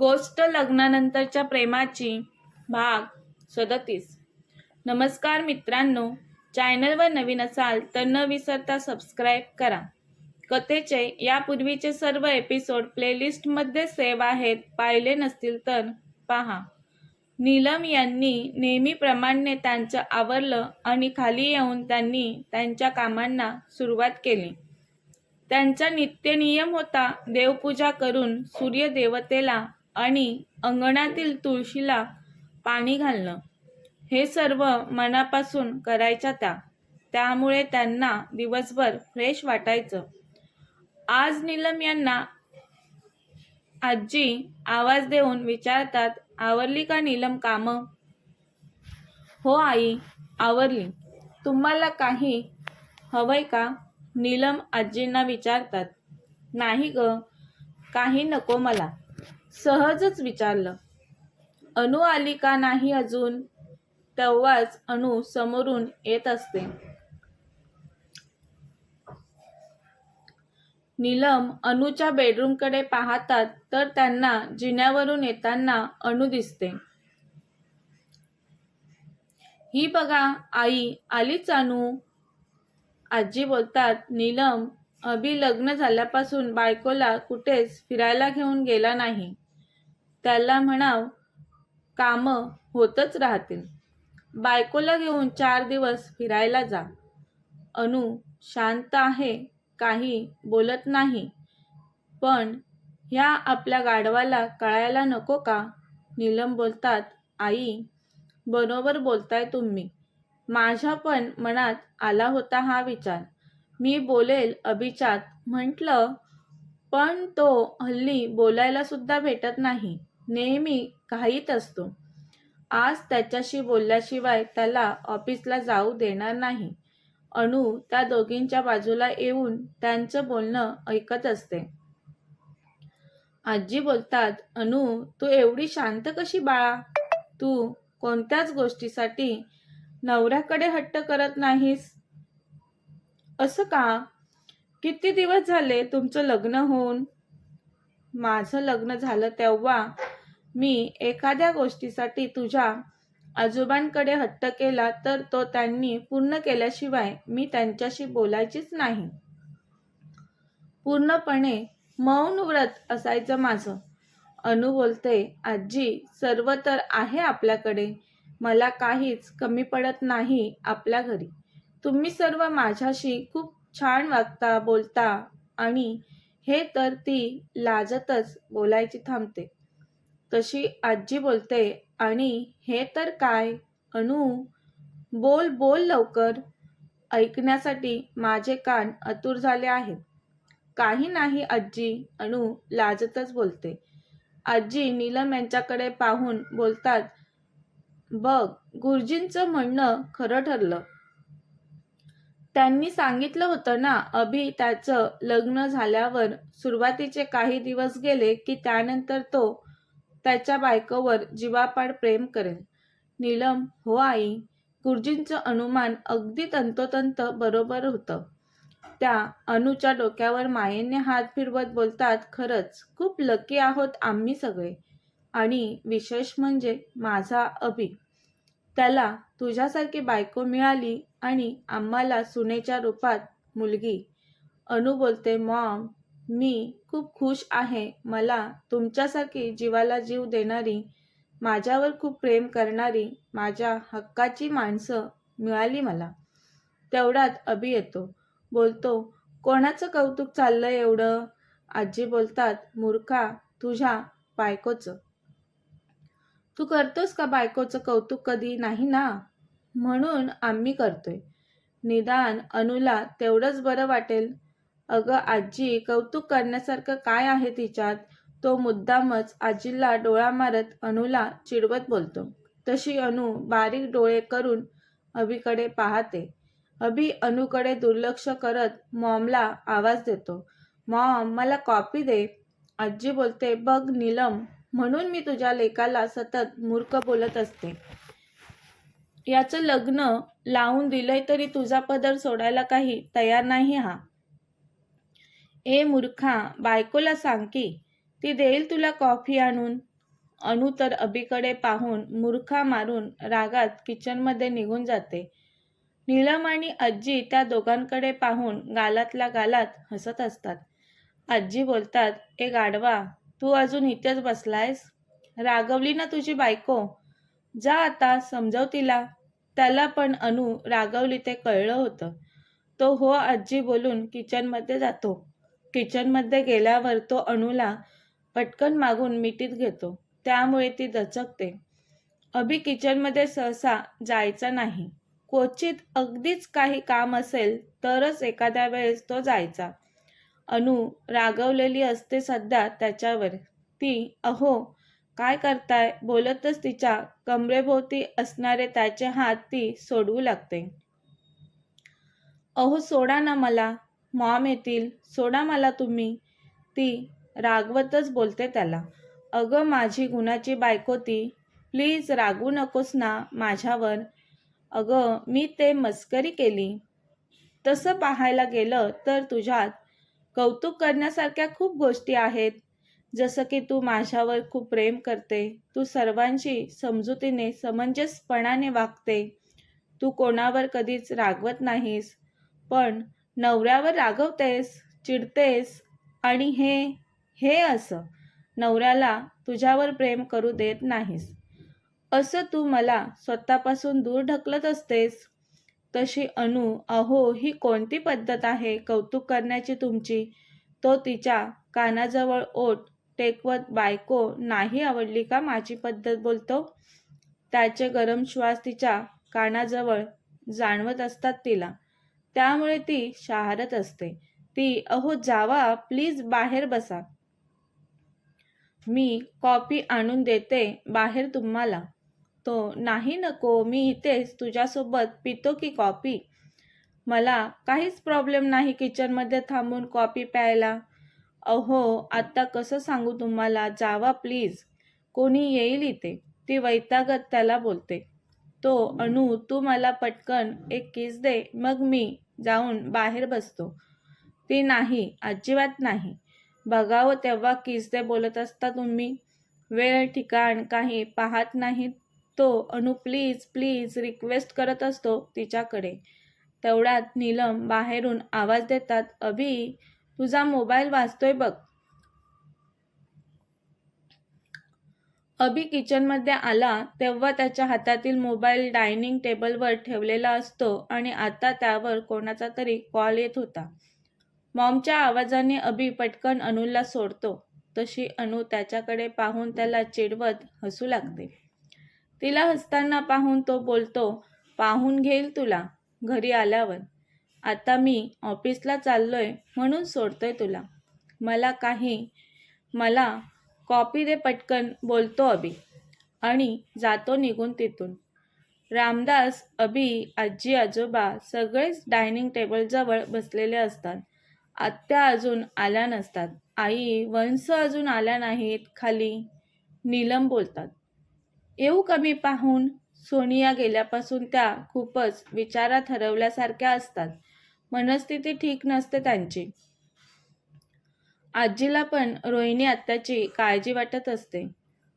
गोष्ट लग्नानंतरच्या प्रेमाची भाग सदतीस. नमस्कार मित्रांनो चॅनलवर नवीन असाल तर न विसरता सबस्क्राईब करा. कथेचे यापूर्वीचे सर्व एपिसोड प्लेलिस्टमध्ये सेव्ह आहेत पाहिले नसतील तर पहा. नीलम यांनी नेहमीप्रमाणे त्यांचं आवरलं आणि खाली येऊन त्यांनी त्यांच्या कामांना सुरुवात केली. त्यांचा नित्यनियम होता देवपूजा करून सूर्यदेवतेला आणि अंगणातील तुळशीला पाणी घालणं. हे सर्व मनापासून करायच्या त्या. त्यामुळे त्यांना दिवसभर फ्रेश वाटायचं. आज नीलम यांना आजी आवाज देऊन विचारतात आवरली का नीलम कामं? हो आई आवरली. तुम्हाला काही हवंय का? नीलम आजींना विचारतात. नाही ग काही नको मला. सहजच विचारलं. अणु आली का नाही अजून? तेव्हाच अणू समोरून येत असते. नीलम अनुच्या बेडरूमकडे पाहतात तर त्यांना जिन्यावरून येताना अणू दिसते. ही बघा आई आलीच अनु? आजी बोलतात नीलम अभि लग्न झाल्यापासून बायकोला कुठेच फिरायला घेऊन गेला नाही. त्याला म्हणाव कामं होतच राहतील. बायकोला घेऊन चार दिवस फिरायला जा. अनु शांत आहे काही बोलत नाही. पण ह्या आपल्या गाढवाला कळायला नको का? नीलम बोलतात आई बरोबर बोलताय तुम्ही. माझ्या पण मनात आला होता हा विचार. मी बोलेल अभिचात म्हटलं पण तो हल्ली बोलायला सुद्धा भेटत नाही. नेहमी घाईत असतो. आज त्याच्याशी बोलल्याशिवाय त्याला ऑफिसला जाऊ देणार नाही. अनु त्या दोघींच्या बाजूला येऊन त्यांचं बोलणं ऐकत असते. आजी बोलतात अनु तू एवढी शांत कशी बाळा? तू कोणत्याच गोष्टीसाठी नवऱ्याकडे हट्ट करत नाहीस. असं का? किती दिवस झाले तुमचं लग्न होऊन? माझं लग्न झालं तेव्हा मी एखाद्या गोष्टीसाठी तुझ्या आजोबांकडे हट्ट केला तर तो त्यांनी पूर्ण केल्याशिवाय मी त्यांच्याशी बोलायचीच नाही. पूर्णपणे मौन व्रत असायचं माझं. अनु बोलते आजी सर्व तर आहे आपल्याकडे. मला काहीच कमी पडत नाही आपल्या घरी. तुम्ही सर्व माझ्याशी खूप छान वागता बोलता आणि हे तर ती लाजतच बोलायची थांबते. तशी आजी बोलते आणि हे तर काय? अनु बोल बोल लवकर. ऐकण्यासाठी माझे कान अतुर झाले आहेत. काही नाही आजी अनु लाजतच बोलते. आजी नीलम यांच्याकडे पाहून बोलतात बघ गुरुजींचं म्हणणं खरं ठरलं. त्यांनी सांगितलं होतं ना अभि त्याचं लग्न झाल्यावर सुरुवातीचे काही दिवस गेले की त्यानंतर तो त्याच्या बायकोवर जीवापाड प्रेम करेल. नीलम हो आई गुरुजींचं अनुमान अगदी तंतोतंत बरोबर होतं. त्या अनुच्या डोक्यावर मायेने हात फिरवत बोलतात खरंच खूप लकी आहोत आम्ही सगळे. आणि विशेष म्हणजे माझा अभि. त्याला तुझ्यासारखी बायको मिळाली आणि आम्हाला सुनेच्या रूपात मुलगी. अनु बोलते मॉम मी खूप खुश आहे. मला तुमच्यासारखी जीवाला जीव देणारी माझ्यावर खूप प्रेम करणारी माझ्या हक्काची माणसं मिळाली मला. तेवढ्यात अभि येतो. बोलतो कोणाचं कौतुक चाललंय एवढं? आजी बोलतात मूर्खा तुझ्या बायकोचं. तू करतोस का बायकोचं कौतुक कधी? नाही ना? म्हणून आम्ही करतोय. निदान अनुला तेवढंच बरं वाटेल. अगं आजी कौतुक करण्यासारखं काय आहे तिच्यात? तो मुद्दामच आजीला डोळा मारत अनुला चिडवत बोलतो. तशी अनु बारीक डोळे करून अभिकडे पाहते. अभि अनुकडे दुर्लक्ष करत मॉमला आवाज देतो. मॉम मला कॉपी दे. आजी बोलते बघ नीलम म्हणून मी तुझ्या लेकाला सतत मूर्ख बोलत असते. याचं लग्न लावून दिलंय तरी तुझा पदर सोडायला काही तयार नाही हा. ए मूर्खा बायकोला सांग की ती देईल तुला कॉफी आणून? अनु तर अबीकडे पाहून मूर्खा मारून रागात किचनमध्ये निघून जाते. नीलम आणि आजी त्या दोघांकडे पाहून गालातल्या गालात हसत असतात. आजी बोलतात ए गाढवा तू अजून इथेच बसलायस? रागवली ना तुझी बायको? जा आता समजव तिला. त्याला पण अनु रागवली ते कळलं होतं. तो हो आजी बोलून किचनमध्ये जातो. किचनमध्ये गेल्यावर तो अणूला पटकन मागून मिठीत घेतो. त्यामुळे ती दचकते. अभि किचनमध्ये सहसा जायचा नाही. क्वचित अगदीच काही काम असेल तरच एखाद्या वेळेस तो जायचा. अनु रागवलेली असते सध्या त्याच्यावर. ती अहो काय करताय? बोलतच तिच्या कमरेभोवती असणारे त्याचे हात ती सोडवू लागते. अहो सोडा ना मला. मॉम येतील. सोडा मला तुम्ही. ती रागवतच बोलते त्याला. अगं माझी गुणाची बायको ती. प्लीज रागू नकोस ना माझ्यावर. अगं मी ते मस्करी केली. तसं पाहायला गेलं तर तुझ्यात कौतुक करण्यासारख्या खूप गोष्टी आहेत. जसं की तू माझ्यावर खूप प्रेम करते तू सर्वांशी समजुतीने समंजसपणाने वागते. तू कोणावर कधीच रागवत नाहीस पण नवऱ्यावर रागवतेस चिडतेस आणि हे हे असं. नवऱ्याला तुझ्यावर प्रेम करू देत नाहीस. असं तू मला स्वतःपासून दूर ढकलत असतेस. तशी अनु अहो ही कोणती पद्धत आहे कौतुक करण्याची तुमची? तो तिच्या कानाजवळ ओठ टेकवत बायको नाही आवडली का माझी पद्धत? बोलतो. त्याचे गरम श्वास तिच्या कानाजवळ जाणवत असतात तिला. त्यामुळे ती शहारत असते. ती अहो जावा प्लीज बाहेर बसा. मी कॉफी आणून देते बाहेर तुम्हाला. तो नाही नको मी इथेच तुझ्यासोबत पितो की कॉफी? मला काहीच प्रॉब्लेम नाही किचनमध्ये थांबून कॉफी प्यायला. अहो आत्ता कसं सांगू तुम्हाला? जावा प्लीज. कोणी येईल इथे? ती वैतागत त्याला बोलते. तो अनु तू मला पटकन एक किस दे मग मी जाऊन बाहेर बसतो. ती नाही अजिबात नाही. बघावं तेव्हा किस दे बोलत असता तुम्ही. वेळ ठिकाण काही पाहत नाहीत. तो अनु प्लीज प्लीज रिक्वेस्ट करत असतो तिच्याकडे. तेवढ्यात नीलम बाहेरून आवाज देतात अभि तुझा मोबाईल वाजतोय बघ. अभि किचनमध्ये आला तेव्हा त्याच्या हातातील मोबाईल डायनिंग टेबलवर ठेवलेला असतो आणि आता त्यावर कोणाचा तरी कॉल येत होता. मॉमच्या आवाजाने अभि पटकन अनुला सोडतो. तशी अनु त्याच्याकडे पाहून त्याला चिडवत हसू लागते. तिला हसताना पाहून तो बोलतो पाहून घेईल तुला घरी आल्यावर. आता मी ऑफिसला चाललोय म्हणून सोडतोय तुला. मला काही मला कॉपी दे पटकन बोलतो अभि. आणि जातो निघून तिथून. रामदास अभि आजी आजोबा सगळेच डायनिंग टेबलजवळ बसलेले असतात. आत्या अजून आल्या नसतात. आई वंश अजून आल्या नाहीत खाली. नीलम बोलतात. येऊ कमी पाहून? सोनिया गेल्यापासून त्या खूपच विचारात हरवल्यासारख्या असतात. मनस्थिती ठीक नसते त्यांची. आजीला पण रोहिणी आत्याची काळजी वाटत असते.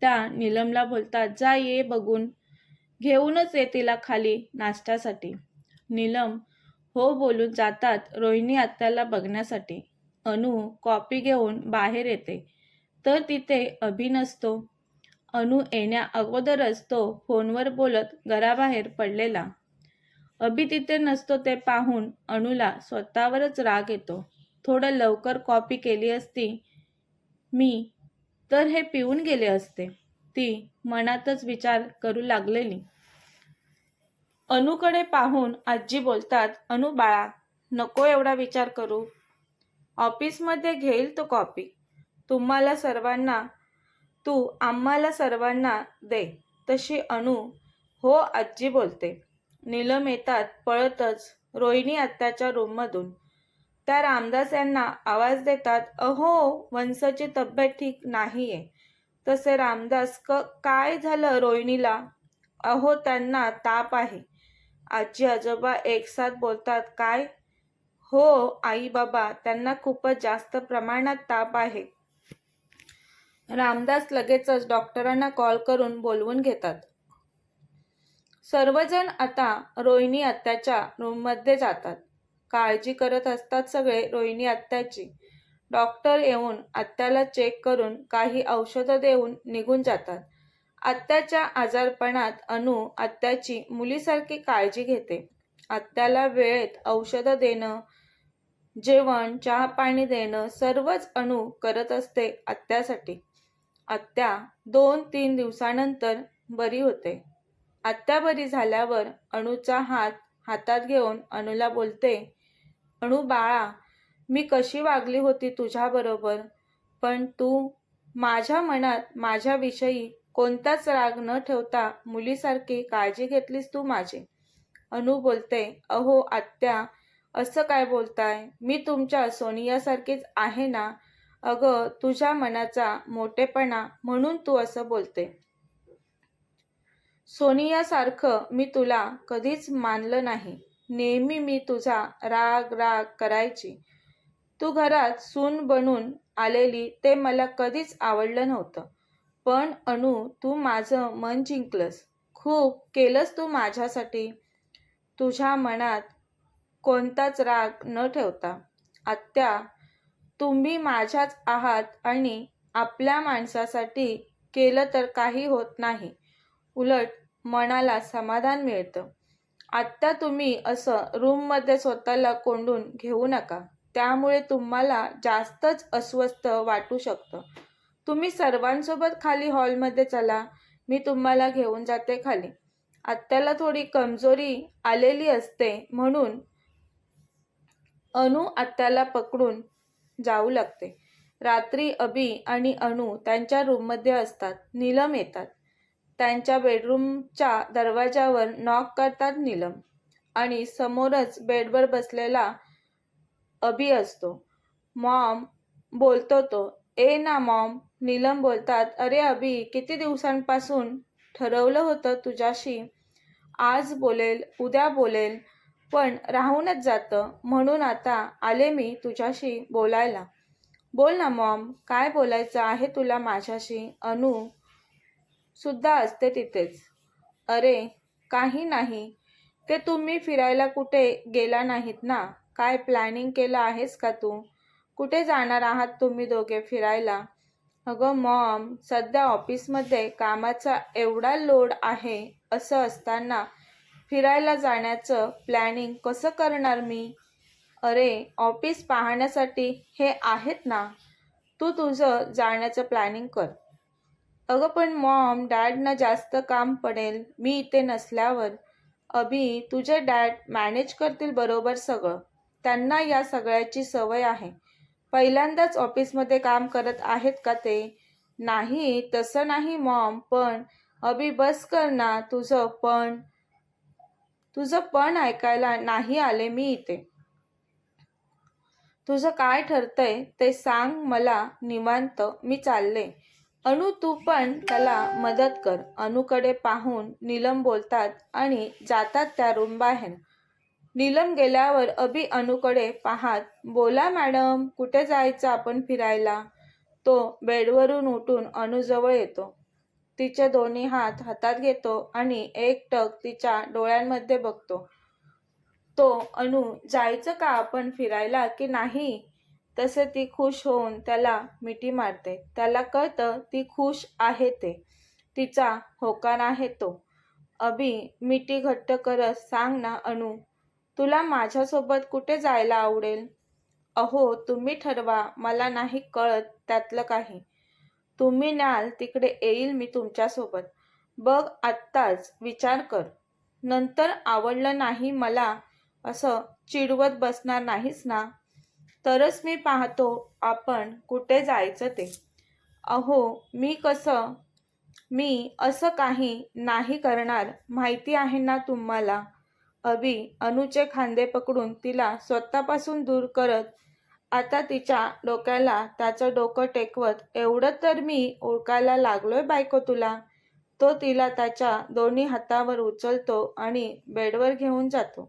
त्या निलमला बोलतात जा ये बघून. घेऊनच ये तिला खाली नाश्त्यासाठी. नीलम हो बोलून जातात रोहिणी आत्याला बघण्यासाठी. अनु कॉपी घेऊन बाहेर येते. तर तिथे अभि नसतो. अनु येण्या अगोदरच तो फोनवर बोलत घराबाहेर पडलेला. अभि तिथे नसतो ते पाहून अणूला स्वतःवरच राग येतो. थोडं लवकर कॉपी केली असती मी तर हे पिऊन गेले असते. ती मनातच विचार करू लागलेली. अनुकडे पाहून आजी बोलतात अनु बाळा नको एवढा विचार करू. ऑफिसमध्ये घेईल तो कॉपी तुम्हाला सर्वांना तू आम्हाला सर्वांना दे. तशी अनु हो आजी बोलते. नीलम येतात पळतच. रोहिणी आत्याच्या रूममधून त्या रामदास यांना आवाज देतात अहो वंशाची तब्येत ठीक नाहीये. तसे रामदास क काय झालं रोहिणीला? अहो त्यांना ताप आहे. आजी आजोबा एकसाथ बोलतात काय? हो आई बाबा त्यांना खूपच जास्त प्रमाणात ताप आहे. रामदास लगेचच डॉक्टरांना कॉल करून बोलवून घेतात. सर्वजण आता रोहिणी आत्याच्या रूममध्ये जातात. काळजी करत असतात सगळे रोहिणी आत्याची. डॉक्टर येऊन आत्याला चेक करून काही औषधं देऊन निघून जातात. आत्याच्या आजारपणात अनु आत्याची मुलीसारखी काळजी घेते. आत्याला वेळेत औषधं देणं जेवण चहा पाणी देणं सर्वच अणू करत असते आत्यासाठी. आत्या दोन तीन दिवसानंतर बरी होते. आत्या बरी झाल्यावर अणूचा हात हातात घेऊन अणूला बोलते अणू बाळा मी कशी वागली होती तुझ्याबरोबर पण तू माझ्या मनात माझ्याविषयी कोणताच राग न ठेवता मुलीसारखी काळजी घेतलीस तू माझी? अनु बोलते अहो आत्या असं काय बोलताय? मी तुमच्या सोनियासारखीच आहे ना? अगं तुझ्या मनाचा मोठेपणा म्हणून तू असं बोलते. सोनियासारखं मी तुला कधीच मानलं नाही. नेहमी मी तुझा राग राग करायची. तू घरात सून बनून आलेली ते मला कधीच आवडलं नव्हतं. पण अनु तू माझं मन जिंकलंस. खूप केलंस तू माझ्यासाठी. तुझ्या मनात कोणताच राग न ठेवता. आत्या तुम्ही माझ्याच आहात आणि आपल्या माणसासाठी केलं तर काही होत नाही. उलट मनाला समाधान मिळतं. आत्ता तुम्ही असं रूममध्ये स्वतःला कोंडून घेऊ नका. त्यामुळे तुम्हाला जास्तच अस्वस्थ वाटू शकतं. तुम्ही सर्वांसोबत खाली हॉलमध्ये चला. मी तुम्हाला घेऊन जाते खाली. आत्याला थोडी कमजोरी आलेली असते म्हणून अनु आत्याला पकडून जाऊ लागते. रात्री अबी आणि अनु त्यांच्या रूममध्ये असतात. नीलम येतात. त्यांच्या बेडरूमच्या दरवाजावर नॉक करतात नीलम. आणि समोरच बेडवर बसलेला अभी असतो. मॉम बोलतो तो. ए ना मॉम नीलम बोलतात. अरे अभी किती दिवसांपासून ठरवलं होतं तुझ्याशी? आज बोलेल उद्या बोलेल पण राहूनच जातं. म्हणून आता आले मी तुझ्याशी बोलायला. बोल ना मॉम. काय बोलायचं आहे तुला माझ्याशी? अनु सुद्धा असते तिथेच. अरे काही नाही. ते तुम्ही फिरायला कुठे गेला नाहीत ना? काय प्लॅनिंग केलं आहेस का तू? कुठे जाणार आहात तुम्ही दोघे फिरायला? अगं मॉम सध्या ऑफिसमध्ये कामाचा एवढा लोड आहे असं असताना फिरायला जाण्याचं प्लॅनिंग कसं करणार मी? अरे ऑफिस पाहण्यासाठी हे आहेत ना? तू तुझं जाण्याचं प्लॅनिंग कर. अगं पण मॉम डॅडना जास्त काम पडेल मी इथे नसल्यावर. अभि तुझे डॅड मॅनेज करतील बरोबर सगळं. त्यांना या सगळ्याची सवय आहे. पहिल्यांदाच ऑफिसमध्ये काम करत आहेत का ते? नाही तसं नाही मॉम पण अभि बस कर ना तुझं पण. तुझं पण ऐकायला नाही आले मी इथे. तुझं काय ठरतंय ते सांग मला निवांत मी चालले. अनु तू पण त्याला मदत कर. अनुकडे पाहून नीलम बोलतात आणि जातात त्या रूम बाहेर. नीलम गेल्यावर अभि अनुकडे पाहात बोला मॅडम कुठे जायचं आपण फिरायला? तो बेडवरून उठून अनुजवळ येतो. तिचे दोन्ही हात हातात घेतो आणि एक टक तिच्या डोळ्यांमध्ये बघतो. तो अनु जायचं का आपण फिरायला की नाही? तसे ती खुश होऊन त्याला मिठी मारते. त्याला कळतं ती खुश आहे ते. तिचा होकार आहे तो. अभि मिठी घट्ट करत सांग ना अनु तुला माझ्यासोबत कुठे जायला आवडेल? अहो तुम्ही ठरवा मला नाही कळत त्यातलं काही. तुम्ही न्याल तिकडे येईल मी तुमच्यासोबत. बघ आत्ताच विचार कर. नंतर आवडलं नाही मला असं चिडवत बसणार नाहीस ना? तरच मी पाहतो आपण कुठे जायचं ते. अहो मी कसं मी असं काही नाही करणार माहिती आहे ना तुम्हाला? अभि अनुचे खांदे पकडून तिला स्वतःपासून दूर करत आता तिच्या डोक्याला त्याचं डोकं टेकवत एवढं तर मी ओळखायला लागलोय बायको तुला. तो तिला त्याच्या दोन्ही हातावर उचलतो आणि बेडवर घेऊन जातो.